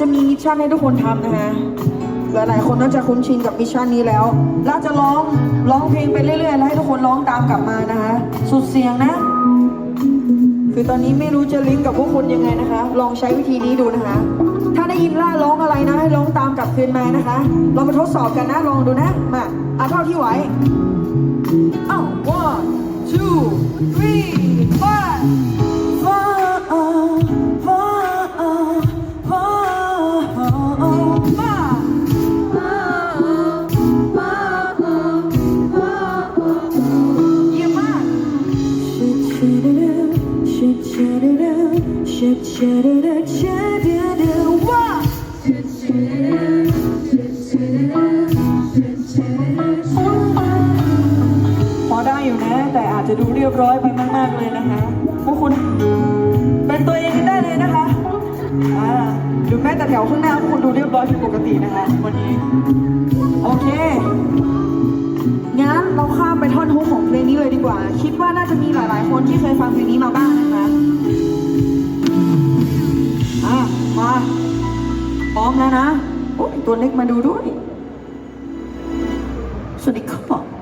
จะมีมิชชั่นให้ทุกคนทำนะฮะ หลายๆคนน่าจะคุ้นชินกับมิชชั่นนี้แล้วเราจะร้องร้องเพลงไปเรื่อยๆแล้วให้ทุกคนร้องตามกลับมานะคะสุดเสียงนะ คือตอนนี้ไม่รู้จะลิงก์กับพวกคุณยังไงนะคะ ลองใช้วิธีนี้ดูนะคะ ถ้าได้ยินล่าร้องอะไรนะ ให้ร้องตามกลับคืนมานะคะ เรามาทดสอบกันนะ ลองดูนะ มาเอาเท่าที่ไหวอ้าว one two three พอได้อยู่นะ แต่อาจจะดูเรียบร้อยไปมาก ๆ เลยนะคะ พวกคุณเป็นตัวเองกันได้เลยนะคะอ่าดูแม้แต่แถวข้างหน้าพวกคุณดูเรียบร้อยผิดปกตินะคะ วันนี้ โอเคงั้นเราข้ามไปท่อนฮุกของเพลงนี้เลยดีกว่า คิดว่าน่าจะมีหลาย ๆ คนที่เคยฟังเพลงนี้มาบ้างนะคะา พร้อมแล้วนะ โอ้ยตัวเล็กมาดูด้วย สวัสดีครับ